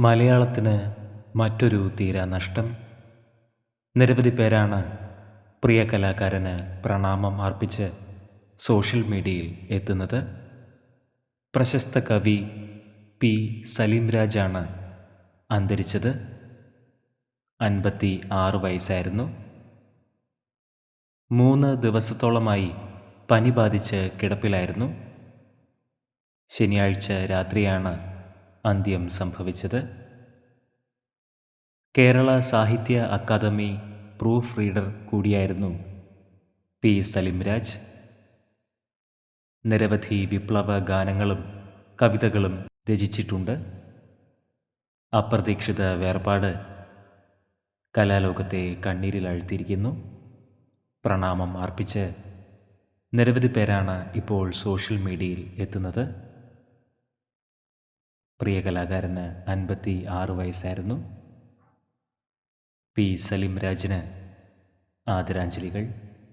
മലയാളത്തിന് മറ്റൊരു തീരാനഷ്ടം നിരവധി പേരാണ് പ്രിയ കലാകാരന് പ്രണാമം അർപ്പിച്ച് സോഷ്യൽ മീഡിയയിൽ എത്തുന്നത്. പ്രശസ്ത കവി പി സലീം രാജാണ് അന്തരിച്ചത്. അൻപത്തി ആറ് വയസ്സായിരുന്നു. മൂന്ന് ദിവസത്തോളമായി പനി ബാധിച്ച് കിടപ്പിലായിരുന്നു. ശനിയാഴ്ച രാത്രിയാണ് അന്ത്യം സംഭവിച്ചത്. കേരള സാഹിത്യ അക്കാദമി പ്രൂഫ് റീഡർ കൂടിയായിരുന്നു പി സലിംരാജ്. നിരവധി വിപ്ലവ ഗാനങ്ങളും കവിതകളും രചിച്ചിട്ടുണ്ട്. അപ്രതീക്ഷിത വേർപാട് കലാലോകത്തെ കണ്ണീരിൽ കണ്ണീരിലാഴ്ത്തിയിരിക്കുന്നു പ്രണാമം അർപ്പിച്ച് നിരവധി പേരാണ് ഇപ്പോൾ സോഷ്യൽ മീഡിയയിൽ എത്തുന്നത്. പ്രിയ കലാകാരന് അൻപത്തി ആറ് വയസ്സായിരുന്നു. പി. സലിം രാജിന് ആദരാഞ്ജലികൾ.